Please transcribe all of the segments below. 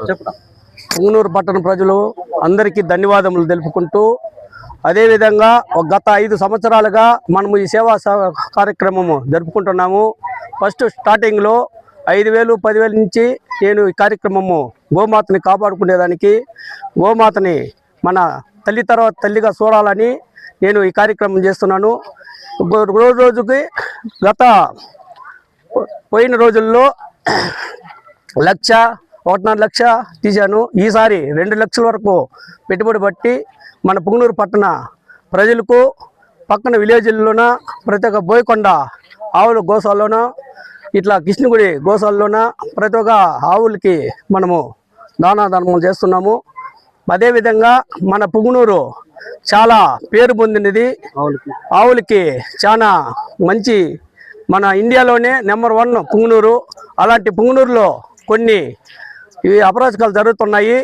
పుంగనూరు పట్టణ ప్రజలు అందరికీ ధన్యవాదములు తెలుపుకుంటూ అదేవిధంగా గత ఐదు సంవత్సరాలుగా మనము ఈ సేవా కార్యక్రమము జరుపుకుంటున్నాము. ఫస్ట్ స్టార్టింగ్లో ఐదు వేలు పదివేల నుంచి నేను ఈ కార్యక్రమము గోమాతని కాపాడుకునేదానికి గోమాతని మన తల్లి తర్వాత తల్లిగా చూడాలని నేను ఈ కార్యక్రమం చేస్తున్నాను. రోజు రోజుకి గత పోయిన రోజుల్లో లక్ష ఒకటిన్నర లక్ష తీశాను. ఈసారి రెండు లక్షల వరకు పెట్టుబడి పట్టి మన పుంగనూరు పట్టణ ప్రజలకు పక్కన విలేజ్ల్లోన ప్రతి ఒక్క బోయకొండ ఆవుల గోశాల్లోన ఇట్లా కృష్ణగుడి గోశాల్లోన ప్రతి ఒక్క ఆవులకి మనము దానా ధర్మం చేస్తున్నాము. అదేవిధంగా మన పుంగనూరు చాలా పేరు పొందినది. ఆవులకి. చాలా మంచి మన ఇండియాలోనే నెంబర్ వన్ పుంగనూరు. అలాంటి పుంగనూరులో కొన్ని ఇవి అపరాధకాలు జరుగుతున్నాయి.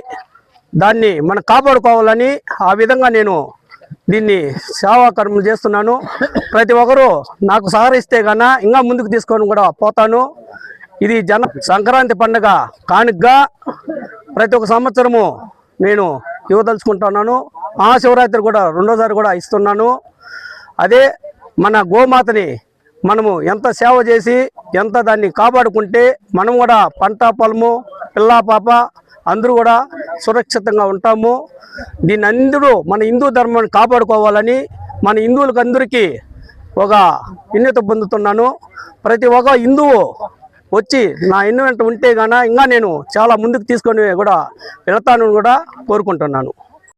దాన్ని మనం కాపాడుకోవాలని ఆ విధంగా నేను దీన్ని సేవాకర్మలు చేస్తున్నాను. ప్రతి ఒక్కరూ నాకు సహకరిస్తే కన్నా ఇంకా ముందుకు తీసుకొని కూడా పోతాను. ఇది జన సంక్రాంతి పండుగ కానుకగా ప్రతి ఒక్క సంవత్సరము నేను ఇవ్వదలుచుకుంటున్నాను. మహాశివరాత్రి కూడా రెండోసారి కూడా ఇస్తున్నాను. అదే మన గోమాతని మనము ఎంత సేవ చేసి ఎంత దాన్ని కాపాడుకుంటే మనం కూడా పంట పొలము పిల్ల పాప అందరూ కూడా సురక్షితంగా ఉంటాము. దీని అందరూ మన హిందూ ధర్మాన్ని కాపాడుకోవాలని మన హిందువులకు అందరికీ ఒక విన్యత పొందుతున్నాను. ప్రతి ఒక్క హిందువు వచ్చి నా ఇన్వెంట్ ఉంటే గాన ఇంకా నేను చాలా ముందుకు తీసుకొని కూడా వెళ్తానని కూడా కోరుకుంటున్నాను.